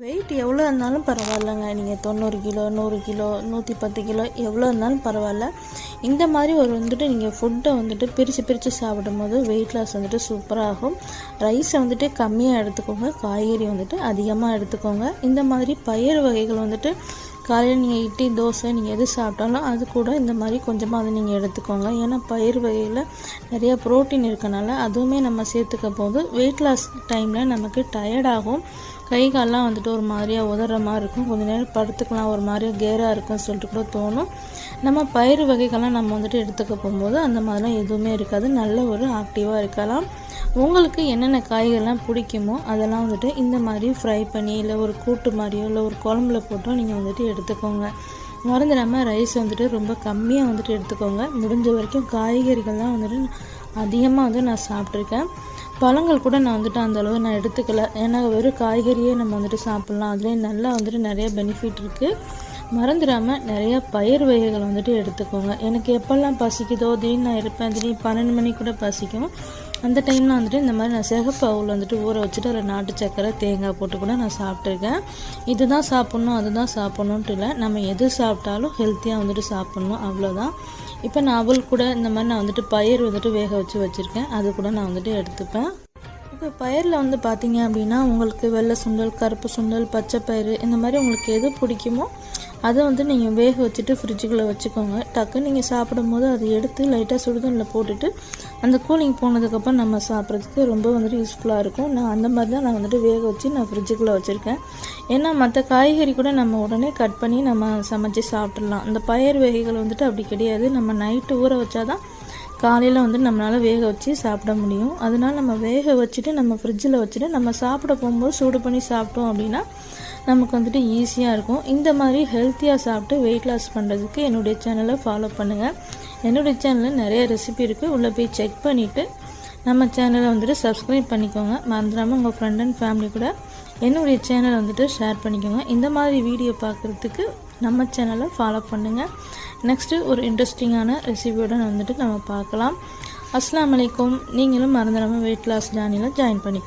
Wait எவ்வளோ இருந்தாலும் பரவாயில்லைங்க. நீங்கள் தொண்ணூறு கிலோ நூறு கிலோ நூற்றி பத்து கிலோ எவ்வளோ இருந்தாலும் பரவாயில்ல. இந்த மாதிரி ஒரு வந்துட்டு நீங்கள் ஃபுட்டை வந்துட்டு பிரித்து பிரித்து சாப்பிடும்போது வெயிட் லாஸ் வந்துட்டு சூப்பராக ஆகும். ரைஸை வந்துட்டு கம்மியாக எடுத்துக்கோங்க. காய்கறி வந்துட்டு அதிகமாக எடுத்துக்கோங்க. இந்த மாதிரி பயிர் வகைகள் வந்துட்டு காலையில் நீங்கள் இட்லி தோசை நீங்கள் எது சாப்பிட்டாலும் அது கூட இந்த மாதிரி கொஞ்சமாக அதை நீங்கள் எடுத்துக்கோங்க. ஏன்னா பயிர் வகையில் நிறையா ப்ரோட்டீன் இருக்கனால அதுவுமே நம்ம சேர்த்துக்க போது வெயிட் லாஸ் டைமில் நமக்கு டயர்டாகும் கை கால்லாம் வந்துட்டு ஒரு மாதிரியாக உதற மாதிரி இருக்கும். கொஞ்ச நேரம் படுத்துக்கலாம் ஒரு மாதிரியாக கேராக இருக்கும்னு சொல்லிட்டு கூட தோணும். நம்ம பயிர் வகைகள்லாம் நம்ம வந்துட்டு எடுத்துக்க போகும்போது அந்த மாதிரிலாம் எதுவுமே இருக்காது. நல்ல ஒரு ஆக்டிவாக இருக்கலாம். உங்களுக்கு என்னென்ன காய்கறிலாம் பிடிக்குமோ அதெல்லாம் வந்துட்டு இந்த மாதிரி ஃப்ரை பண்ணி இல்லை ஒரு கூட்டு மாதிரியோ இல்லை ஒரு குழம்புல போட்டோ நீங்கள் வந்துட்டு எடுத்துக்கோங்க. மறந்துடாமல் ரைஸ் வந்துட்டு ரொம்ப கம்மியாக வந்துட்டு எடுத்துக்கோங்க. முடிஞ்ச வரைக்கும் காய்கறிகள்லாம் வந்துட்டு அதிகமாக வந்து நான் சாப்பிட்ருக்கேன் பழங்கள் கூட நான் வந்துட்டு அந்த அளவு நான் எடுத்துக்கல. ஏன்னா வெறும் காய்கறியே நம்ம வந்துட்டு சாப்பிட்லாம். அதுலேயும் நல்லா வந்துட்டு நிறைய பெனிஃபிட் இருக்குது மறந்துடாமல் நிறைய பயிர் வகைகள் வந்துட்டு எடுத்துக்கோங்க. எனக்கு எப்போல்லாம் பசிக்குதோ திடீர்னு நான் இருப்பேன் திடீர்னு பன்னெண்டு மணி கூட பசிக்கும். அந்த டைமில் வந்துட்டு இந்த மாதிரி நான் சிகப்பு வந்துட்டு ஊற வச்சுட்டு ஒரு நாட்டு சக்கரை தேங்காய் போட்டு கூட நான் சாப்பிட்ருக்கேன் இதுதான் சாப்பிட்ணும் அதுதான் சாப்பிட்ணுன்ட்டு இல்லை. நம்ம எது சாப்பிட்டாலும் ஹெல்த்தியாக வந்துட்டு சாப்பிட்ணும் அவ்வளோதான் இப்போ நான் அவள் கூட இந்த மாதிரி நான் வந்துட்டு பயிர் வந்துட்டு வேக வச்சு வச்சுருக்கேன். அது கூட நான் வந்துட்டு எடுத்துப்பேன். இப்போ பயிரில் வந்து பார்த்தீங்க அப்படின்னா உங்களுக்கு வெள்ளை சுண்டல் கருப்பு சுண்டல் பச்சை பயிறு இந்த மாதிரி உங்களுக்கு எது பிடிக்குமோ அதை வந்து நீங்கள் வேக வச்சுட்டு ஃப்ரிட்ஜுக்குள்ளே வச்சுக்கோங்க. டக்குன்னு நீங்கள் சாப்பிடும் போது அதை எடுத்து லைட்டாக சுடுதண்ணில் போட்டுட்டு அந்த கூலிங் போனதுக்கப்புறம் நம்ம சாப்பிட்றதுக்கு ரொம்ப வந்துட்டு யூஸ்ஃபுல்லாக இருக்கும். நான் அந்த மாதிரி தான் நான் வந்துட்டு வேக வச்சு நான் ஃப்ரிட்ஜுக்குள்ளே வச்சுருக்கேன். ஏன்னா மற்ற காய்கறி கூட நம்ம உடனே கட் பண்ணி நம்ம சமைச்சு சாப்பிட்றலாம் அந்த பயிர் வகைகள் வந்துட்டு அப்படி கிடையாது. நம்ம நைட்டு ஊற வச்சாதான் காலையில் வந்து நம்மளால் வேக வச்சு சாப்பிட முடியும். அதனால் நம்ம வேக வச்சுட்டு நம்ம ஃப்ரிட்ஜில் வச்சுட்டு நம்ம சாப்பிட போகும்போது சூடு பண்ணி சாப்பிட்டோம் அப்படின்னா நமக்கு வந்துட்டு ஈஸியாக இருக்கும். இந்த மாதிரி ஹெல்த்தியாக சாப்பிட்டு வெயிட் லாஸ் பண்ணுறதுக்கு என்னுடைய சேனலை ஃபாலோ பண்ணுங்கள் என்னுடைய சேனலில் நிறைய ரெசிபி இருக்குது உள்ளே போய் செக் பண்ணிவிட்டு நம்ம சேனலை வந்துட்டு சப்ஸ்கிரைப் பண்ணிக்கோங்க. மறந்துடாமல் உங்கள் ஃப்ரெண்ட் அண்ட் ஃபேமிலி கூட என்னுடைய சேனலை வந்துட்டு ஷேர் பண்ணிக்கோங்க. இந்த மாதிரி வீடியோ பார்க்குறதுக்கு நம்ம சேனலை ஃபாலோ பண்ணுங்கள் நெக்ஸ்ட்டு ஒரு இன்ட்ரெஸ்டிங்கான ரெசிபியோடு வந்துட்டு நம்ம பார்க்கலாம். அஸ்லாம் வலைக்கம் நீங்களும் மறந்துடாமல் வெயிட் லாஸ் ஜானியில் ஜாயின் பண்ணிக்கோங்க.